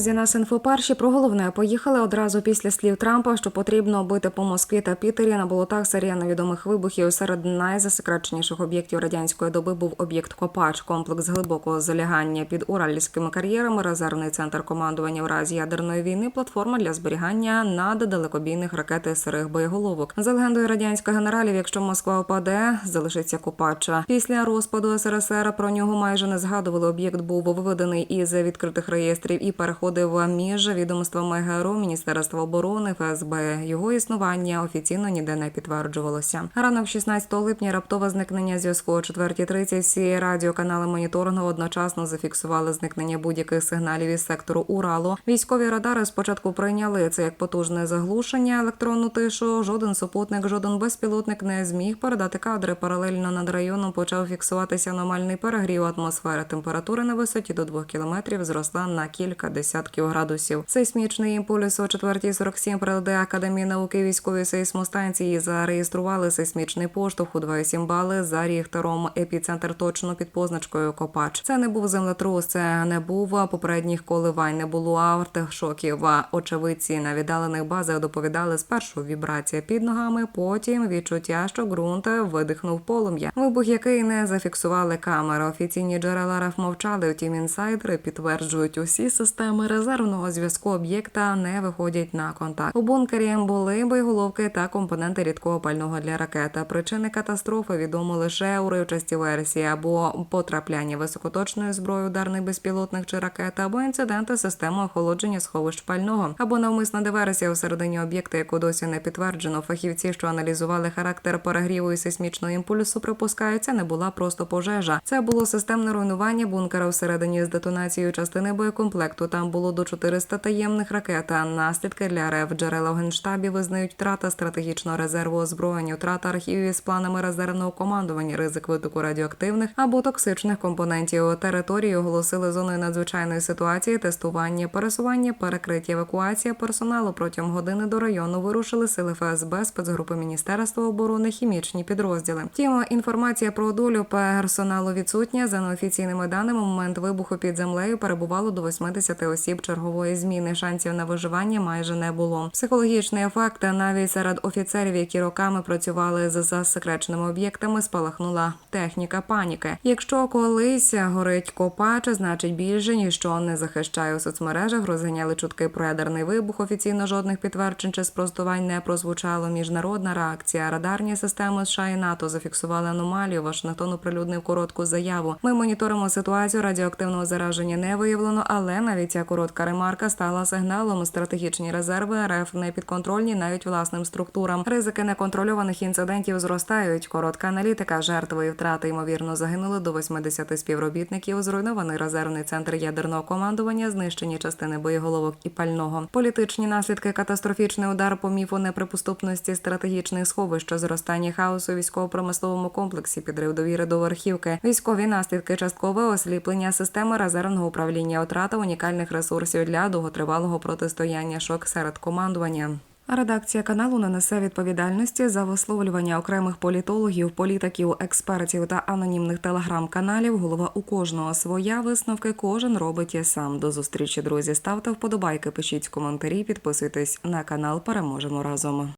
Друзі, нас інфоперші про головне поїхали одразу після слів Трампа, що потрібно бити по Москві та Пітері. На болотах серія невідомих вибухів серед найзасекреченіших об'єктів радянської доби був об'єкт Копач, комплекс глибокого залягання під уральськими кар'єрами, резервний центр командування в разі ядерної війни, платформа для зберігання наддалекобійних ракет і сирих боєголовок. За легендою радянських генералів, якщо Москва впаде, залишиться Копача. Після розпаду СРСР про нього майже не згадували. Об'єкт був виведений із відкритих реєстрів і переходив між відомствами ГРУ, Міністерства оборони, ФСБ. Його існування офіційно ніде не підтверджувалося. Ранок 16 липня раптове зникнення зв'язку о 4.30 всі радіоканали моніторингу одночасно зафіксували зникнення будь-яких сигналів із сектору Уралу. Військові радари спочатку прийняли це як потужне заглушення, електронну тишу. Жоден супутник, жоден безпілотник не зміг передати кадри. Паралельно над районом почав фіксуватися аномальний перегрів атмосфери. Температура на висоті до 2 кілометрів зросла на кілька десятків градусів. Сейсмічний імпульс о 4.47 прилади Академії науки військової сейсмостанції зареєстрували сейсмічний поштовх у 2,7 бали за Ріхтером. Епіцентр точно під позначкою Копач. Це не був землетрус, це не був попередніх коливань, не було автошоків. А Очевидці на віддалених базах доповідали спершу вібрація під ногами, потім відчуття, що ґрунт видихнув полум'я. Вибух, який не зафіксували камери. Офіційні джерела РФ мовчали. Втім, інсайдери підтверджують, усі системи резервного зв'язку об'єкта не виходять на контакт. У бункері були боєголовки та компоненти рідкого пального для ракет. Причини катастрофи відомо лише уривчасті версії або потрапляння високоточної зброї ударних безпілотних чи ракет, або інциденти системи охолодження сховищ пального, або навмисна диверсія всередині об'єкта, яку досі не підтверджено. Фахівці, що аналізували характер перегріву і сейсмічного імпульсу, припускаються, не була просто пожежа. Це було системне руйнування бункера всередині з детонацією частини боєкомплекту. Там було до 400 таємних ракет. А наслідки для РФ джерела в генштабі визнають втрата стратегічного резерву озброєння, втрата архівів із планами резервного командування, ризик витоку радіоактивних або токсичних компонентів. Території оголосили зоною надзвичайної ситуації, тестування, пересування, перекриття, евакуація персоналу протягом години до району вирушили сили ФСБ, спецгрупи Міністерства оборони, хімічні підрозділи. Втім, інформація про долю персоналу відсутня. За неофіційними даними, момент вибуху під землею перебувало до 80 осіб чергової зміни. Шансів на виживання майже не було. Психологічний ефект навіть серед офіцерів, які роками працювали з засекреченими об'єктами, спалахнула техніка паніки. Якщо колись горить копач, значить більше ніщо не захищає у соцмережах. Розганяли чутки про ядерний вибух. Офіційно жодних підтверджень чи спростувань не прозвучало. Міжнародна реакція. Радарні системи США і НАТО зафіксували аномалію. Вашингтон оприлюднив коротку заяву. Ми моніторимо ситуацію. Радіоактивного зараження не виявлено, але навіть ця коротка ремарка стала сигналом. Стратегічні резерви РФ не підконтрольні навіть власним структурам. Ризики неконтрольованих інцидентів зростають. Коротка аналітика, жертви і втрати ймовірно загинули до 80 співробітників. Зруйнований резервний центр ядерного командування, знищені частини боєголовок і пального. Політичні наслідки, катастрофічний удар по міфу неприпуступності стратегічних сховищ, зростання хаосу військово-промисловому комплексі, підрив довіри до верхівки, військові наслідки, часткове осліплення системи резервного управління, втрата унікальних ресурсів для довготривалого протистояння, шок серед командування. Редакція каналу не несе відповідальності за висловлювання окремих політологів, політиків, експертів та анонімних телеграм-каналів. Голова у кожного своя висновки кожен робить і сам. До зустрічі, друзі. Ставте вподобайки, пишіть коментарі, підписуйтесь на канал. Переможемо разом.